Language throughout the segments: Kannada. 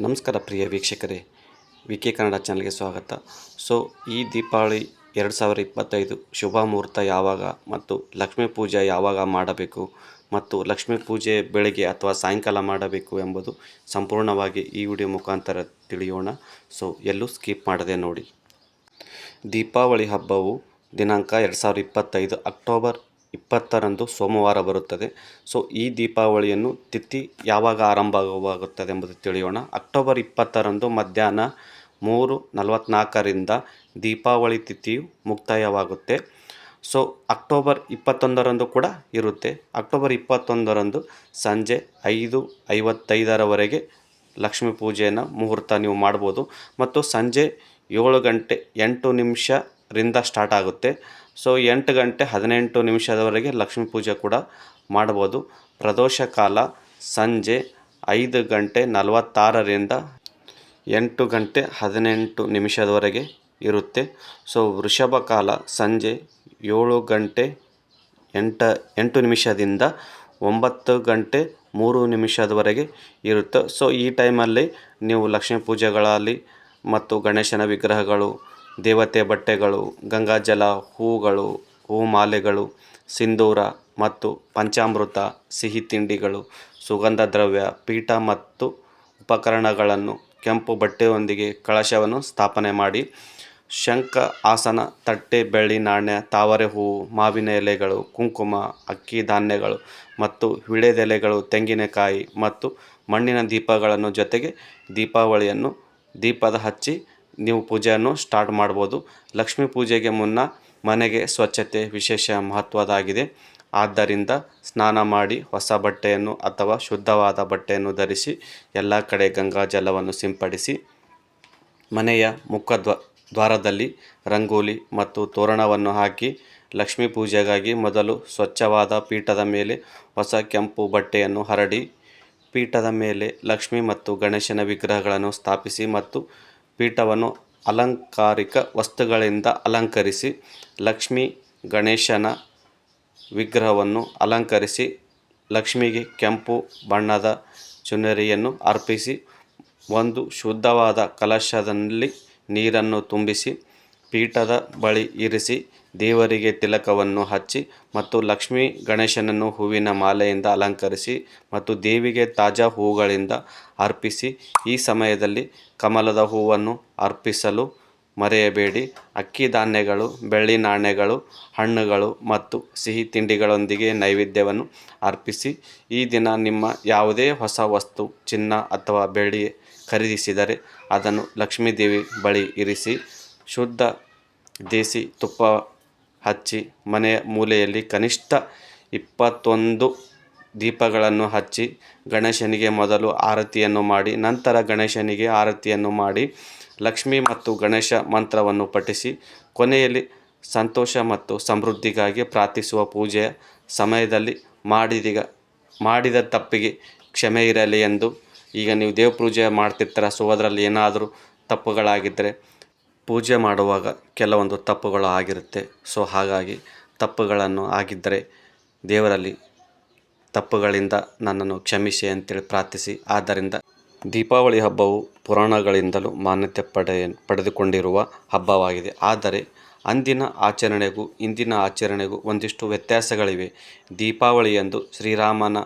ನಮಸ್ಕಾರ ಪ್ರಿಯ ವೀಕ್ಷಕರೇ. ವಿ ಕೆ ಕನ್ನಡ ಚಾನಲ್ಗೆ ಸ್ವಾಗತ. ಸೊ, ಈ ದೀಪಾವಳಿ ಎರಡು ಸಾವಿರ ಇಪ್ಪತ್ತೈದು ಶುಭ ಮುಹೂರ್ತ ಯಾವಾಗ ಮತ್ತು ಲಕ್ಷ್ಮೀ ಪೂಜೆ ಯಾವಾಗ ಮಾಡಬೇಕು ಮತ್ತು ಲಕ್ಷ್ಮೀ ಪೂಜೆ ಬೆಳಗ್ಗೆ ಅಥವಾ ಸಾಯಂಕಾಲ ಮಾಡಬೇಕು ಎಂಬುದು ಸಂಪೂರ್ಣವಾಗಿ ಈ ವಿಡಿಯೋ ಮುಖಾಂತರ ತಿಳಿಯೋಣ. ಸೊ, ಎಲ್ಲೂ ಸ್ಕಿಪ್ ಮಾಡದೆ ನೋಡಿ. ದೀಪಾವಳಿ ಹಬ್ಬವು ದಿನಾಂಕ ಎರಡು ಸಾವಿರದ ಇಪ್ಪತ್ತೈದು ಅಕ್ಟೋಬರ್ ಇಪ್ಪತ್ತರಂದು ಸೋಮವಾರ ಬರುತ್ತದೆ. ಸೊ, ಈ ದೀಪಾವಳಿಯನ್ನು ತಿಥಿ ಯಾವಾಗ ಆರಂಭವಾಗುತ್ತದೆ ಎಂಬುದು ತಿಳಿಯೋಣ. ಅಕ್ಟೋಬರ್ ಇಪ್ಪತ್ತರಂದು ಮಧ್ಯಾಹ್ನ ಮೂರು ನಲವತ್ತ್ನಾಲ್ಕರಿಂದ ದೀಪಾವಳಿ ತಿಥಿಯು ಮುಕ್ತಾಯವಾಗುತ್ತೆ. ಸೊ, ಅಕ್ಟೋಬರ್ ಇಪ್ಪತ್ತೊಂದರಂದು ಕೂಡ ಇರುತ್ತೆ. ಅಕ್ಟೋಬರ್ ಇಪ್ಪತ್ತೊಂದರಂದು ಸಂಜೆ ಐದು ಐವತ್ತೈದರವರೆಗೆ ಲಕ್ಷ್ಮೀ ಪೂಜೆಯನ್ನು ಮುಹೂರ್ತ ನೀವು ಮಾಡ್ಬೋದು. ಮತ್ತು ಸಂಜೆ ಏಳು ಗಂಟೆ ಎಂಟು ನಿಮಿಷರಿಂದ ಸ್ಟಾರ್ಟ್ ಆಗುತ್ತೆ. ಸೊ ಎಂಟು ಗಂಟೆ ಹದಿನೆಂಟು ನಿಮಿಷದವರೆಗೆ ಲಕ್ಷ್ಮೀ ಪೂಜೆ ಕೂಡ ಮಾಡ್ಬೋದು ಪ್ರದೋಷ ಕಾಲ ಸಂಜೆ ಐದು ಗಂಟೆ ನಲವತ್ತಾರರಿಂದ ಎಂಟು ಗಂಟೆ ಹದಿನೆಂಟು ನಿಮಿಷದವರೆಗೆ ಇರುತ್ತೆ. ಸೊ ವೃಷಭ ಕಾಲ ಸಂಜೆ ಏಳು ಗಂಟೆ ಎಂಟ, ಎಂಟು ನಿಮಿಷದಿಂದ ಒಂಬತ್ತು ಗಂಟೆ ಮೂರು ನಿಮಿಷದವರೆಗೆ ಇರುತ್ತೆ. ಸೊ ಈ ಟೈಮಲ್ಲಿ ನೀವು ಲಕ್ಷ್ಮೀ ಪೂಜೆಗಳಲ್ಲಿ ಮತ್ತು ಗಣೇಶನ ವಿಗ್ರಹಗಳು ದೇವತೆ ಬಟ್ಟೆಗಳು ಗಂಗಾಜಲ ಹೂಗಳು, ಹೂಮಾಲೆಗಳು, ಸಿಂಧೂರ ಮತ್ತು ಪಂಚಾಮೃತ, ಸಿಹಿ ತಿಂಡಿಗಳು, ಸುಗಂಧ ದ್ರವ್ಯ, ಪೀಠ ಮತ್ತು ಉಪಕರಣಗಳನ್ನು, ಕೆಂಪು ಬಟ್ಟೆಯೊಂದಿಗೆ ಕಳಶವನ್ನು ಸ್ಥಾಪನೆ ಮಾಡಿ, ಶಂಖ, ಆಸನ, ತಟ್ಟೆ, ಬೆಳ್ಳಿ, ನಾಣ್ಯ, ತಾವರೆ ಹೂವು ಮಾವಿನ ಎಲೆಗಳು, ಕುಂಕುಮ, ಅಕ್ಕಿ ಧಾನ್ಯಗಳು ಮತ್ತು ವಿಳೆದೆಲೆಗಳು ತೆಂಗಿನಕಾಯಿ ಮತ್ತು ಮಣ್ಣಿನ ದೀಪಗಳನ್ನು ಜೊತೆಗೆ ದೀಪಾವಳಿಯನ್ನು ದೀಪದ ಹಚ್ಚಿ ನೀವು ಪೂಜೆಯನ್ನು ಸ್ಟಾರ್ಟ್ ಮಾಡ್ಬೋದು. ಲಕ್ಷ್ಮೀ ಪೂಜೆಗೆ ಮುನ್ನ ಮನೆಗೆ ಸ್ವಚ್ಛತೆ ವಿಶೇಷ ಮಹತ್ವದಾಗಿದೆ ಆದ್ದರಿಂದ ಸ್ನಾನ ಮಾಡಿ ಹೊಸ ಬಟ್ಟೆಯನ್ನು ಅಥವಾ ಶುದ್ಧವಾದ ಬಟ್ಟೆಯನ್ನು ಧರಿಸಿ ಎಲ್ಲ ಕಡೆ ಗಂಗಾ ಜಲವನ್ನು ಸಿಂಪಡಿಸಿ ಮನೆಯ ಮುಖ ದ್ವ ದ್ವಾರದಲ್ಲಿ ರಂಗೋಲಿ ಮತ್ತು ತೋರಣವನ್ನು ಹಾಕಿ ಲಕ್ಷ್ಮೀ ಪೂಜೆಗಾಗಿ ಮೊದಲು ಸ್ವಚ್ಛವಾದ ಪೀಠದ ಮೇಲೆ ಹೊಸ ಕೆಂಪು ಬಟ್ಟೆಯನ್ನು ಹರಡಿ, ಪೀಠದ ಮೇಲೆ ಲಕ್ಷ್ಮಿ ಮತ್ತು ಗಣೇಶನ ವಿಗ್ರಹಗಳನ್ನು ಸ್ಥಾಪಿಸಿ ಮತ್ತು ಪೀಠವನ್ನು ಅಲಂಕಾರಿಕ ವಸ್ತುಗಳಿಂದ ಅಲಂಕರಿಸಿ ಲಕ್ಷ್ಮೀ ಗಣೇಶನ ವಿಗ್ರಹವನ್ನು ಅಲಂಕರಿಸಿ ಲಕ್ಷ್ಮಿಗೆ ಕೆಂಪು ಬಣ್ಣದ ಚುನರಿಯನ್ನು ಅರ್ಪಿಸಿ ಒಂದು ಶುದ್ಧವಾದ ಕಲಶದಲ್ಲಿ ನೀರನ್ನು ತುಂಬಿಸಿ ಪೀಠದ ಬಳಿ ಇರಿಸಿ ದೇವರಿಗೆ ತಿಲಕವನ್ನು ಹಚ್ಚಿ ಮತ್ತು ಲಕ್ಷ್ಮೀ ಗಣೇಶನನ್ನು ಹೂವಿನ ಮಾಲೆಯಿಂದ ಅಲಂಕರಿಸಿ ಮತ್ತು ದೇವಿಗೆ ತಾಜಾ ಹೂಗಳಿಂದ ಅರ್ಪಿಸಿ, ಈ ಸಮಯದಲ್ಲಿ ಕಮಲದ ಹೂವನ್ನು ಅರ್ಪಿಸಲು ಮರೆಯಬೇಡಿ. ಅಕ್ಕಿ ಧಾನ್ಯಗಳು, ಬೆಳ್ಳಿ ನಾಣ್ಯಗಳು, ಹಣ್ಣುಗಳು ಮತ್ತು ಸಿಹಿ ತಿಂಡಿಗಳೊಂದಿಗೆ ನೈವೇದ್ಯವನ್ನು ಅರ್ಪಿಸಿ, ಈ ದಿನ ನಿಮ್ಮ ಯಾವುದೇ ಹೊಸ ವಸ್ತು, ಚಿನ್ನ ಅಥವಾ ಬೆಳ್ಳಿ ಖರೀದಿಸಿದರೆ ಅದನ್ನು ಲಕ್ಷ್ಮೀದೇವಿ ಬಳಿ ಇರಿಸಿ ಶುದ್ಧ ದೇಸಿ ತುಪ್ಪ ಹಚ್ಚಿ ಮನೆಯ ಮೂಲೆಯಲ್ಲಿ ಕನಿಷ್ಠ ಇಪ್ಪತ್ತೊಂದು ದೀಪಗಳನ್ನು ಹಚ್ಚಿ ಗಣೇಶನಿಗೆ ಮೊದಲು ಆರತಿಯನ್ನು ಮಾಡಿ, ನಂತರ ಗಣೇಶನಿಗೆ ಆರತಿಯನ್ನು ಮಾಡಿ, ಲಕ್ಷ್ಮಿ ಮತ್ತು ಗಣೇಶ ಮಂತ್ರವನ್ನು ಪಠಿಸಿ, ಕೊನೆಯಲ್ಲಿ ಸಂತೋಷ ಮತ್ತು ಸಮೃದ್ಧಿಗಾಗಿ ಪ್ರಾರ್ಥಿಸುವ ಪೂಜೆಯ ಸಮಯದಲ್ಲಿ ಮಾಡಿದೀಗ, ಮಾಡಿದ ತಪ್ಪಿಗೆ ಕ್ಷಮೆ ಇರಲಿ ಎಂದು ಈಗ ನೀವು ದೇವ ಪೂಜೆ ಮಾಡ್ತಿರ್ತೀರ ಸೊ ಅದರಲ್ಲಿ ಏನಾದರೂ ತಪ್ಪುಗಳಾಗಿದ್ದರೆ ಪೂಜೆ ಮಾಡುವಾಗ ಕೆಲವೊಂದು ತಪ್ಪುಗಳು ಆಗಿರುತ್ತೆ. ಸೊ ಹಾಗಾಗಿ ತಪ್ಪುಗಳನ್ನು ಆಗಿದ್ದರೆ ದೇವರಲ್ಲಿ ತಪ್ಪುಗಳಿಂದ ನನ್ನನ್ನು ಕ್ಷಮಿಸಿ ಅಂತೇಳಿ ಪ್ರಾರ್ಥಿಸಿ. ಆದ್ದರಿಂದ ದೀಪಾವಳಿ ಹಬ್ಬವು ಪುರಾಣಗಳಿಂದಲೂ ಮಾನ್ಯತೆ ಪಡೆ, ಪಡೆದುಕೊಂಡಿರುವ ಹಬ್ಬವಾಗಿದೆ. ಆದರೆ ಅಂದಿನ ಆಚರಣೆಗೂ, ಇಂದಿನ ಆಚರಣೆಗೂ ಒಂದಿಷ್ಟು ವ್ಯತ್ಯಾಸಗಳಿವೆ. ದೀಪಾವಳಿಯಂದು ಶ್ರೀರಾಮನ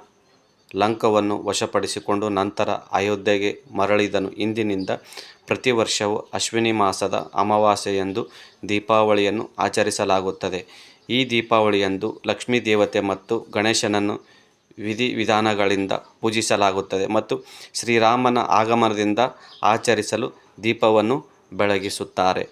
ಲಂಕವನ್ನು ವಶಪಡಿಸಿಕೊಂಡು ನಂತರ ಅಯೋಧ್ಯೆಗೆ ಮರಳಿದನು. ಇಂದಿನಿಂದ ಪ್ರತಿ ವರ್ಷವೂ ಅಶ್ವಿನಿ ಮಾಸದ ಅಮಾವಾಸ್ಯೆಯಂದು ದೀಪಾವಳಿಯನ್ನು ಆಚರಿಸಲಾಗುತ್ತದೆ. ಈ ದೀಪಾವಳಿಯಂದು ಲಕ್ಷ್ಮೀ ದೇವತೆ ಮತ್ತು ಗಣೇಶನನ್ನು ವಿಧಿವಿಧಾನಗಳಿಂದ ಪೂಜಿಸಲಾಗುತ್ತದೆ ಮತ್ತು ಶ್ರೀರಾಮನ ಆಗಮನದಿಂದ ಆಚರಿಸಲು ದೀಪವನ್ನು ಬೆಳಗಿಸುತ್ತಾರೆ.